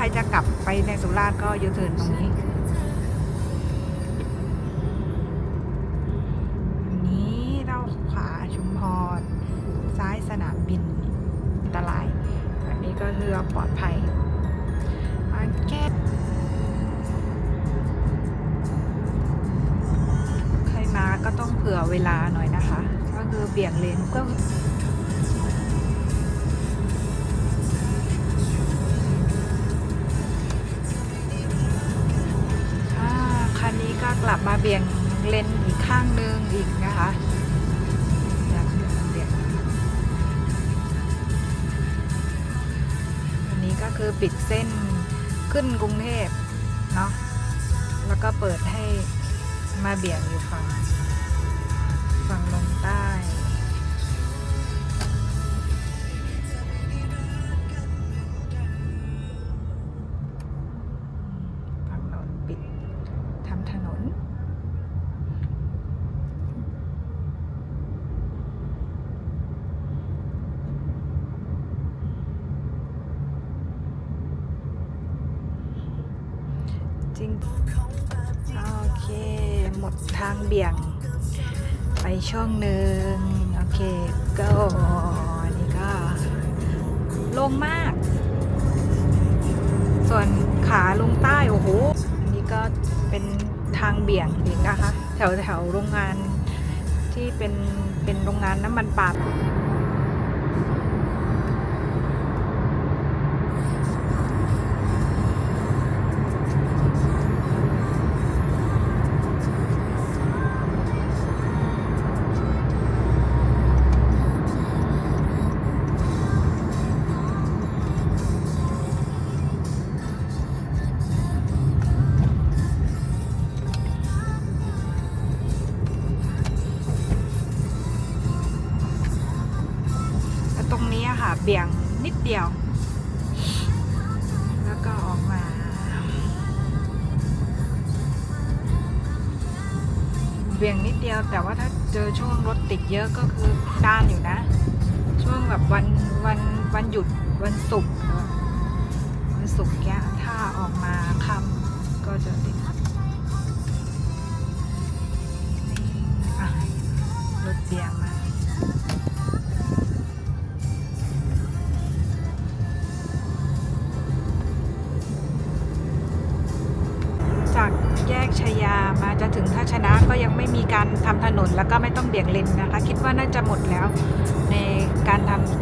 ใครจะกลับไปในสุราษฎร์ก็ยูเทิร์นตรงนี้นี้เราขวาชุมพร ซ้ายสนามบินอันตรายอันนี้ก็เรือปลอดภัยอันแก้ใครมาก็ต้องเผื่อเวลาหน่อยนะคะ ก็คือเบี่ยงเลนก็ ก็กลับมาเบี่ยงเลนอีกข้างหนึ่งอีกนะคะอันนี้ก็คือปิดเส้นขึ้นกรุงเทพเนาะแล้วก็เปิดให้มาเบี่ยงอยู่ฝั่งฝั่งลงใต้ ทำถนน จริง โอเค หมดทางเบี่ยง ไปช่วงหนึ่งโอเค ก็นนี้ก็ลงมาก ส่วนขาลงใต้ โอ้โห อันนี้ก็ เป็นทางเบี่ยงอีกนะคะ แถวแถวโรงงานที่เป็นเป็นโรงงานน้ำมันปาล์ม รงนี้ค่ะ เบี่ยงนิดเดียว แล้วก็ออกมา เบี่ยงนิดเดียว แต่ว่าถ้าเจอช่วงรถติดเยอะก็คือด้านอยู่นะ ช่วงแบบวันวันวันหยุดวันศุกร์วันศุกร์เนี้ยถ้าออกมาค่ำก็จะติด แยกชายามาจะถึงท่าชนะก็ยังไม่มีการทำถนนแล้วก็ไม่ต้องเบี่ยงเลนนะคะ คิดว่าน่าจะหมดแล้วในการทำ